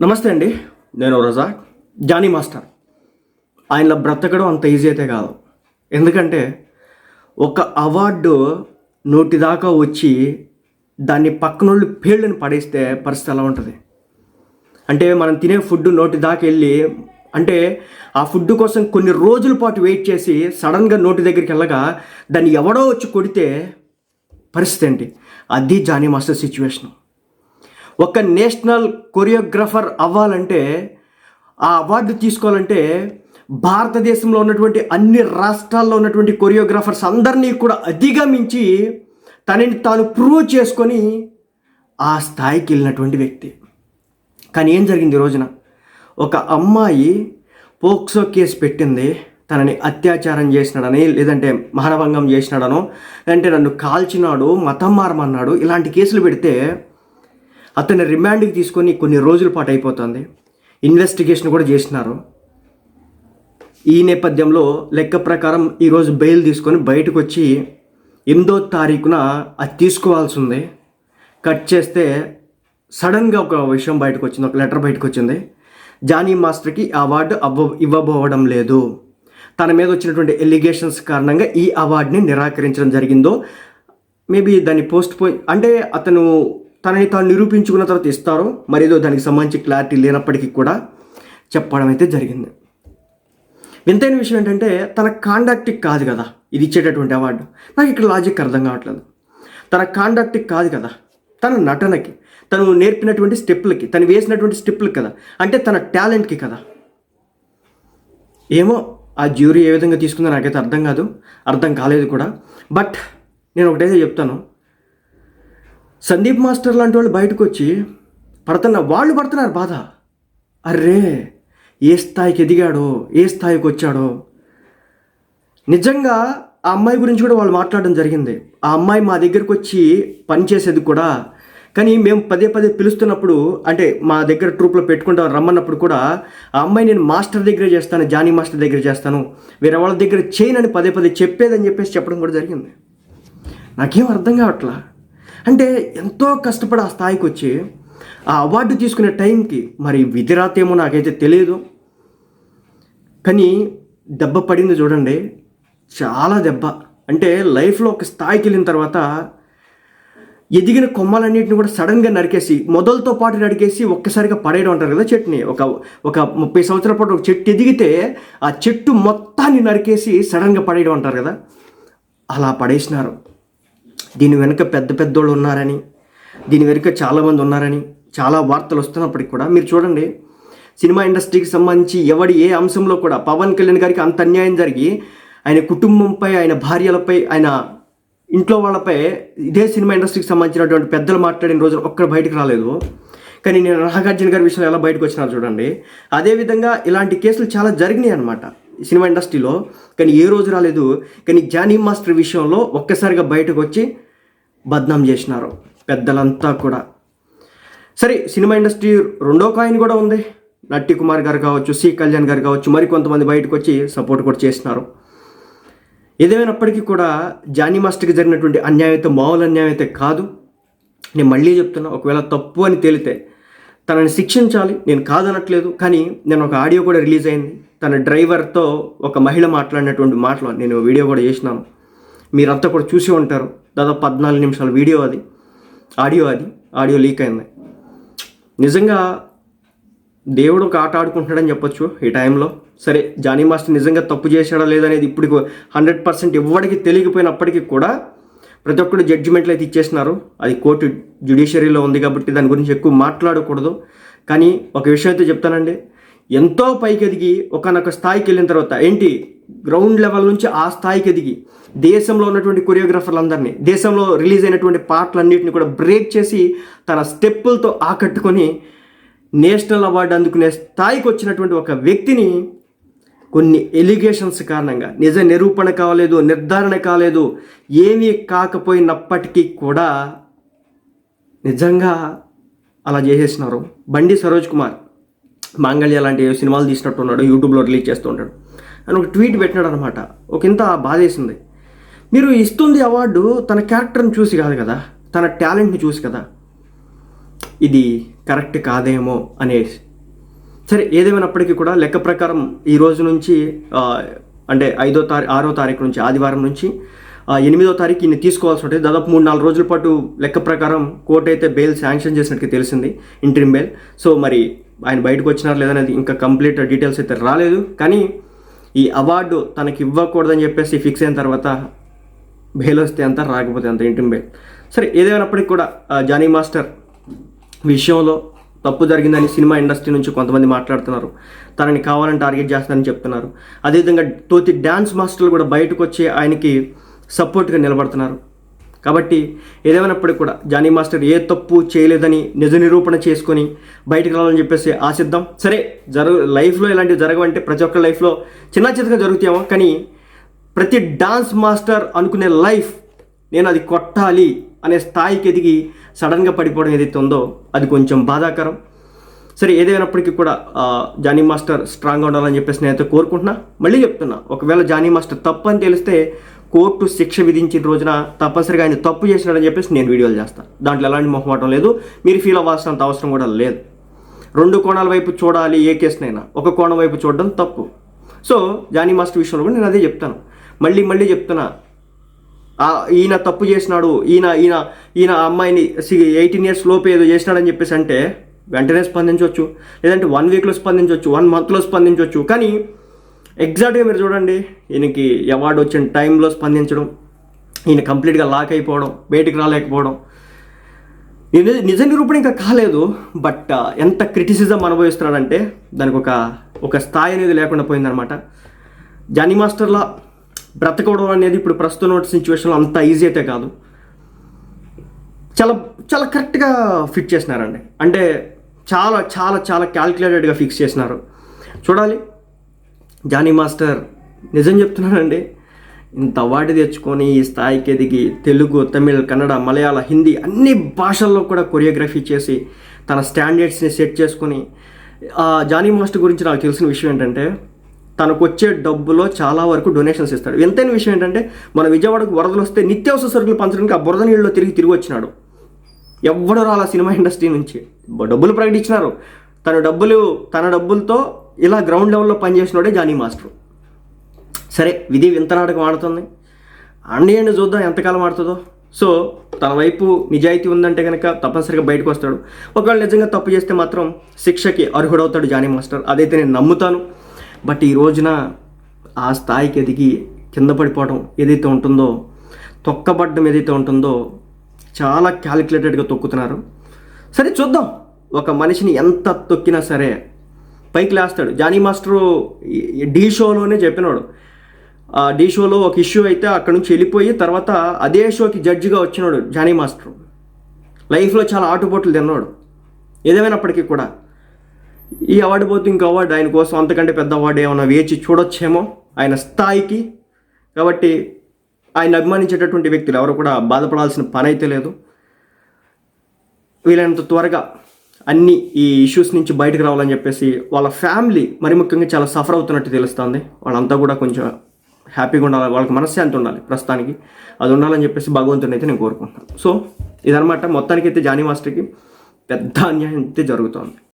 నమస్తే అండి. నేను రజా జానీ మాస్టర్. ఆయనలో బ్రతకడం అంత ఈజీ అయితే కాదు. ఎందుకంటే ఒక అవార్డు నోటి దాకా వచ్చి దాన్ని పక్కనోళ్ళు పేళ్ళని పడేస్తే పరిస్థితి ఎలా ఉంటుంది? అంటే మనం తినే ఫుడ్ నోటి దాకా వెళ్ళి అంటే ఆ ఫుడ్ కోసం కొన్ని రోజుల పాటు వెయిట్ చేసి సడన్గా నోటి దగ్గరికి వెళ్ళగా దాన్ని ఎవడో వచ్చి కొడితే పరిస్థితి ఏంటి? అది జానీ మాస్టర్ సిచ్యువేషన్. ఒక నేషనల్ కొరియోగ్రఫర్ అవ్వాలంటే ఆ అవార్డు తీసుకోవాలంటే భారతదేశంలో ఉన్నటువంటి అన్ని రాష్ట్రాల్లో ఉన్నటువంటి కొరియోగ్రాఫర్స్ అందరినీ కూడా అధిగమించి తనని తాను ప్రూవ్ చేసుకొని ఆ స్థాయికి వెళ్ళినటువంటి వ్యక్తి. కానీ ఏం జరిగింది రోజున? ఒక అమ్మాయి పోక్సో కేసు పెట్టింది. తనని అత్యాచారం చేసినాడని లేదంటే మానభంగం చేసినాడనో లేదంటే నన్ను కాల్చినాడు మతం మారమన్నాడు ఇలాంటి కేసులు పెడితే అతన్ని రిమాండ్కి తీసుకొని కొన్ని రోజుల పాటు అయిపోతుంది. ఇన్వెస్టిగేషన్ కూడా చేసినారు. ఈ నేపథ్యంలో లెక్క ప్రకారం ఈరోజు బెయిల్ తీసుకొని బయటకు వచ్చి ఎనిమిదో తారీఖున అది తీసుకోవాల్సి ఉంది కట్ చేస్తే సడన్గా ఒక విషయం బయటకు వచ్చింది ఒక లెటర్ బయటకు వచ్చింది జానీ మాస్టర్కి అవార్డు అవ్వ ఇవ్వబోవడం లేదు. తన మీద వచ్చినటువంటి ఎలిగేషన్స్ కారణంగా ఈ అవార్డుని నిరాకరించడం జరిగిందో మేబీ దాన్ని పోస్ట్ పోయి అంటే అతను తనని తాను నిరూపించుకున్న తర్వాత ఇస్తారో మరేదో దానికి సంబంధించి క్లారిటీ లేనప్పటికీ కూడా చెప్పడం అయితే జరిగింది. వింతైన విషయం ఏంటంటే తన కాండక్ట్కి కాదు కదా ఇది ఇచ్చేటటువంటి అవార్డు నాకు ఇక్కడ లాజిక్ అర్థం కావట్లేదు. తన కాండక్ట్కి కాదు కదా తన నటనకి తను నేర్పినటువంటి స్టెప్లకి తను వేసినటువంటి స్టెప్లకి కదా అంటే తన టాలెంట్కి కదా. ఏమో ఆ జ్యూరీ ఏ విధంగా తీసుకుందో నాకైతే అర్థం కాదు అర్థం కాలేదు కూడా. బట్ నేను ఒకటైతే చెప్తాను సందీప్ మాస్టర్ లాంటి వాళ్ళు బయటకు వచ్చి పడుతున్న వాళ్ళు పడుతున్నారు బాధ. అర్రే ఏ స్థాయికి ఎదిగాడో ఏ స్థాయికి వచ్చాడో. నిజంగా ఆ అమ్మాయి గురించి కూడా వాళ్ళు మాట్లాడడం జరిగింది. ఆ అమ్మాయి మా దగ్గరకు వచ్చి పనిచేసేది కూడా కానీ మేము పదే పదే పిలుస్తున్నప్పుడు అంటే మా దగ్గర ట్రూప్లో పెట్టుకుంటాం రమ్మన్నప్పుడు కూడా ఆ అమ్మాయి నేను మాస్టర్ దగ్గరే చేస్తాను జానీ మాస్టర్ దగ్గర చేస్తాను వేరే వాళ్ళ దగ్గర చేయనని పదే పదే చెప్పేదని చెప్పేసి చెప్పడం కూడా జరిగింది. నాకేం అర్థం కావట్లా? అంటే ఎంతో కష్టపడి ఆ స్థాయికి వచ్చి ఆ అవార్డు తీసుకునే టైంకి మరి విధిరాతేమో నాకైతే తెలియదు కానీ దెబ్బ పడింది చూడండి. చాలా దెబ్బ. అంటే లైఫ్లో ఒక స్థాయికి వెళ్ళిన తర్వాత ఎదిగిన కొమ్మలన్నింటిని కూడా సడన్గా నరికేసి మొదలతో పాటు నరికేసి ఒక్కసారిగా పడేయడం అంటారు కదా చెట్టుని. ఒక ఒక ముప్పై సంవత్సరాల పాటు ఒక చెట్టు ఎదిగితే ఆ చెట్టు మొత్తాన్ని నరికేసి సడన్గా పడేయడం అంటారు కదా. అలా పడేసినారు. దీని వెనుక పెద్ద పెద్దోళ్ళు ఉన్నారని దీని వెనుక చాలామంది ఉన్నారని చాలా వార్తలు వస్తున్నప్పటికి కూడా మీరు చూడండి సినిమా ఇండస్ట్రీకి సంబంధించి ఎవడి ఏ అంశంలో కూడా పవన్ కళ్యాణ్ గారికి అంత అన్యాయం జరిగి ఆయన కుటుంబంపై ఆయన భార్యలపై ఆయన ఇంట్లో వాళ్ళపై ఇదే సినిమా ఇండస్ట్రీకి సంబంధించినటువంటి పెద్దలు మాట్లాడిన రోజున ఒక్కడ బయటకు రాలేదు. కానీ నేను నాగార్జున గారి విషయంలో ఎలా బయటకు వచ్చినా చూడండి. అదేవిధంగా ఇలాంటి కేసులు చాలా జరిగినాయి అనమాట సినిమా ఇండస్ట్రీలో. కానీ ఏ రోజు రాలేదు. కానీ జానీ మాస్టర్ విషయంలో ఒక్కసారిగా బయటకు వచ్చి బద్నాం చేసినారు. పెద్దలంతా కూడా. సరే సినిమా ఇండస్ట్రీ రెండో కాయిన్ కూడా ఉంది. నట్టి కుమార్ గారు కావచ్చు సి కళ్యాణ్ గారు కావచ్చు మరి కొంతమంది బయటకు వచ్చి సపోర్ట్ కూడా చేసినారు. ఏదేమైనప్పటికీ కూడా జానీ మాస్టర్కి జరిగినటువంటి అన్యాయం అయితే మామూలు అన్యాయం అయితే కాదు. నేను మళ్ళీ చెప్తున్నా ఒకవేళ తప్పు అని తేలితే తనని శిక్షించాలి. నేను కాదనట్లేదు కానీ నేను ఒక ఆడియో కూడా రిలీజ్ అయింది. తన డ్రైవర్తో ఒక మహిళ మాట్లాడినటువంటి మాటలు నేను వీడియో కూడా చేసినాను. మీరంతా కూడా చూసి ఉంటారు. దాదాపు పద్నాలుగు నిమిషాల వీడియో అది ఆడియో అది ఆడియో లీక్ అయింది. నిజంగా దేవుడు ఒక ఆట ఆడుకుంటున్నాడని చెప్పొచ్చు ఈ టైంలో. సరే జానీ మాస్టర్ నిజంగా తప్పు చేశాడా లేదనేది ఇప్పుడు హండ్రెడ్ పర్సెంట్ ఎవరికి తెలియకపోయినప్పటికీ కూడా ప్రతి ఒక్కరు జడ్జిమెంట్లు అయితే ఇచ్చేసినారు అది కోర్టు జ్యుడిషియరీలో ఉంది కాబట్టి దాని గురించి ఎక్కువ మాట్లాడకూడదు. కానీ ఒక విషయం అయితే చెప్తానండి. ఎంతో పైకి ఎదిగి ఒకనొక స్థాయికి వెళ్ళిన తర్వాత ఏంటి? గ్రౌండ్ లెవెల్ నుంచి ఆ స్థాయికి ఎదిగి దేశంలో ఉన్నటువంటి కొరియోగ్రాఫర్లందరినీ దేశంలో రిలీజ్ అయినటువంటి పాటలన్నింటిని కూడా బ్రేక్ చేసి తన స్టెప్పులతో ఆకట్టుకొని నేషనల్ అవార్డు అందుకునే స్థాయికి వచ్చినటువంటి ఒక వ్యక్తిని కొన్ని ఎలిగేషన్స్ కారణంగా నిజ నిరూపణ కాలేదు నిర్ధారణ కాలేదు ఏమీ కాకపోయినప్పటికీ కూడా నిజంగా అలా చేసేసినారు. బండి సరోజ్ కుమార్ మాంగళ్య లాంటి సినిమాలు తీసినట్టు ఉన్నాడు యూట్యూబ్లో రిలీజ్ చేస్తూ ఉంటాడు అని ఒక ట్వీట్ పెట్టినాడు అనమాట ఒక ఇంత బాధేసింది. మీరు ఇస్తుంది అవార్డు తన క్యారెక్టర్ని చూసి కాదు కదా తన టాలెంట్ని చూసి కదా. ఇది కరెక్ట్ కాదేమో అనేసి. సరే ఏదేమైనప్పటికీ కూడా లెక్క ప్రకారం ఈ రోజు నుంచి అంటే ఐదో తారీ ఆరో తారీఖు నుంచి ఆదివారం నుంచి ఎనిమిదో తారీఖు ఈయన తీసుకోవాల్సి ఉంటుంది. దాదాపు మూడు నాలుగు రోజుల పాటు లెక్క ప్రకారం కోర్టు అయితే బెయిల్ శాంక్షన్ చేసినట్టు తెలిసింది ఇంటర్మ్ బెయిల్. సో మరి ఆయన బయటకు వచ్చినారు లేదనేది ఇంకా కంప్లీట్ డీటెయిల్స్ అయితే రాలేదు. కానీ ఈ అవార్డు తనకి ఇవ్వకూడదని చెప్పేసి ఫిక్స్ అయిన తర్వాత బెయిల్ వస్తే అంత రాకపోతే అంత ఇంటి బెయిల్ సరే ఏదేమైనప్పటికీ కూడా జానీ మాస్టర్ విషయంలో తప్పు జరిగిందని సినిమా ఇండస్ట్రీ నుంచి కొంతమంది మాట్లాడుతున్నారు. తనని కావాలని టార్గెట్ చేస్తానని చెప్తున్నారు. అదేవిధంగా తోతి డ్యాన్స్ మాస్టర్లు కూడా బయటకు వచ్చి ఆయనకి సపోర్ట్గా నిలబడుతున్నారు. కాబట్టి ఏదేమైనప్పటికీ కూడా జానీ మాస్టర్ ఏ తప్పు చేయలేదని నిజ నిరూపణ చేసుకొని బయటకు రావాలని చెప్పేసి ఆశిద్దాం. సరే జరుగు లైఫ్లో ఇలాంటివి జరగవంటే ప్రతి ఒక్క లైఫ్లో చిన్న చిన్నగా జరుగుతాయేమో కానీ ప్రతి డాన్స్ మాస్టర్ అనుకునే లైఫ్ నేను అది కొట్టాలి అనే స్థాయికి ఎదిగి సడన్గా పడిపోవడం ఏదైతే ఉందో అది కొంచెం బాధాకరం. సరే ఏదైనప్పటికీ కూడా జానీ మాస్టర్ స్ట్రాంగ్గా ఉండాలని చెప్పేసి నేనైతే కోరుకుంటున్నా. మళ్ళీ చెప్తున్నా ఒకవేళ జానీ మాస్టర్ తప్పు అని తెలిస్తే కోర్టు శిక్ష విధించిన రోజున తప్పనిసరిగా ఆయన తప్పు చేసినాడని చెప్పేసి నేను వీడియోలు చేస్తాను దాంట్లో ఎలాంటి మొహమాటం లేదు. మీరు ఫీల్ అవ్వాల్సినంత అవసరం కూడా లేదు. రెండు కోణాల వైపు చూడాలి ఏ కేసునైనా. ఒక కోణం వైపు చూడడం తప్పు. సో జానీ మాస్టర్ విషయంలో కూడా నేను అదే చెప్తాను. మళ్ళీ మళ్ళీ చెప్తున్నా. ఈయన తప్పు చేసినాడు. ఈయన ఈయన ఈయన అమ్మాయిని ఎయిటీన్ ఇయర్స్ లోపు ఏదో చేసినాడని చెప్పేసి అంటే వెంటనే స్పందించవచ్చు లేదంటే వన్ వీక్లో స్పందించవచ్చు వన్ మంత్లో స్పందించవచ్చు కానీ ఎగ్జాక్ట్గా మీరు చూడండి ఈయనకి అవార్డు వచ్చిన టైంలో స్పందించడం ఈయన కంప్లీట్గా లాక్ అయిపోవడం బయటికి రాలేకపోవడం. నిజ నిజ నిరూపణ ఇంకా కాలేదు బట్ uh, ఎంత క్రిటిసిజం అనుభవిస్తున్నాడంటే దానికి ఒక ఒక స్థాయి అనేది లేకుండా పోయిందనమాట జానీ మాస్టర్లా బ్రతకడం అనేది ఇప్పుడు ప్రస్తుతం ఉన్న సిచ్యువేషన్లో అంత ఈజీ అయితే కాదు. చాలా చాలా కరెక్ట్గా ఫిట్ చేసినారండి. అంటే చాలా చాలా చాలా క్యాల్కులేటెడ్గా ఫిక్స్ చేసినారు. చూడాలి. జానీ మాస్టర్ నిజం చెప్తున్నానండి. ఇంత వాటి తెచ్చుకొని ఈ స్థాయికి ఎదిగి తెలుగు తమిళ్ కన్నడ మలయాళ హిందీ అన్ని భాషల్లో కూడా కొరియోగ్రఫీ చేసి తన స్టాండర్డ్స్ని సెట్ చేసుకొని ఆ జానీ మాస్టర్ గురించి నాకు తెలిసిన విషయం ఏంటంటే తనకు వచ్చే డబ్బులో చాలా వరకు డొనేషన్స్ ఇస్తాడు. ఎంతైన విషయం ఏంటంటే మన విజయవాడకు వరదలు వస్తే నిత్యావసర సరుకులు పంచడానికి ఆ బురద నీళ్ళలో తిరిగి తిరిగి వచ్చినాడు. ఎవ్వడు రాలా సినిమా ఇండస్ట్రీ నుంచి. డబ్బులు ప్రకటించినారు. తన డబ్బులు తన డబ్బులతో ఇలా గ్రౌండ్ లెవెల్లో పనిచేసినోడే జానీ మాస్టర్. సరే విధి వింత నాటకం ఆడుతుంది. అండి చూద్దాం ఎంతకాలం ఆడుతుందో. సో తన వైపు నిజాయితీ ఉందంటే కనుక తప్పనిసరిగా బయటకు వస్తాడు. ఒకవేళ నిజంగా తప్పు చేస్తే మాత్రం శిక్షకి అర్హుడవుతాడు జానీ మాస్టర్. అదైతే నేను నమ్ముతాను. బట్ ఈ రోజున ఆ స్థాయికి ఎదిగి కింద పడిపోవడం ఏదైతే ఉంటుందో తొక్కబడ్డం ఏదైతే ఉంటుందో చాలా క్యాలిక్యులేటెడ్గా తొక్కుతున్నారు. సరే చూద్దాం. ఒక మనిషిని ఎంత తొక్కినా సరే పైకి లేస్తాడు. జానీ మాస్టరు ఈ- డీ షోలోనే చెప్పినాడు. ఆ డీ షోలో ఒక ఇష్యూ అయితే అక్కడ నుంచి వెళ్ళిపోయి తర్వాత అదే షోకి జడ్జిగా వచ్చినాడు జానీ మాస్టర్. లైఫ్లో చాలా ఆటుపోట్లు తిన్నాడు. ఏదేమైనప్పటికీ కూడా ఈ అవార్డు పోతే ఇంకో అవార్డు ఆయన కోసం అంతకంటే పెద్ద అవార్డు ఏమైనా వేచి చూడొచ్చేమో ఆయన స్థాయికి. కాబట్టి ఆయన అభిమానించేటటువంటి వ్యక్తులు ఎవరు కూడా బాధపడాల్సిన పని అయితే లేదు. వీలైనంత త్వరగా అన్ని ఈ ఇష్యూస్ నుంచి బయటకు రావాలని చెప్పేసి వాళ్ళ ఫ్యామిలీ మరి ముఖ్యంగా చాలా సఫర్ అవుతున్నట్టు తెలుస్తుంది. వాళ్ళంతా కూడా కొంచెం హ్యాపీగా ఉండాలి. వాళ్ళకి మనశ్శాంతి ఉండాలి ప్రస్తుతానికి. అది ఉండాలని చెప్పేసి భగవంతుని అయితే నేను కోరుకుంటున్నాను. సో ఇదనమాట మొత్తానికి అయితే జానీ మాస్టర్కి పెద్ద అన్యాయం అయితే జరుగుతోంది.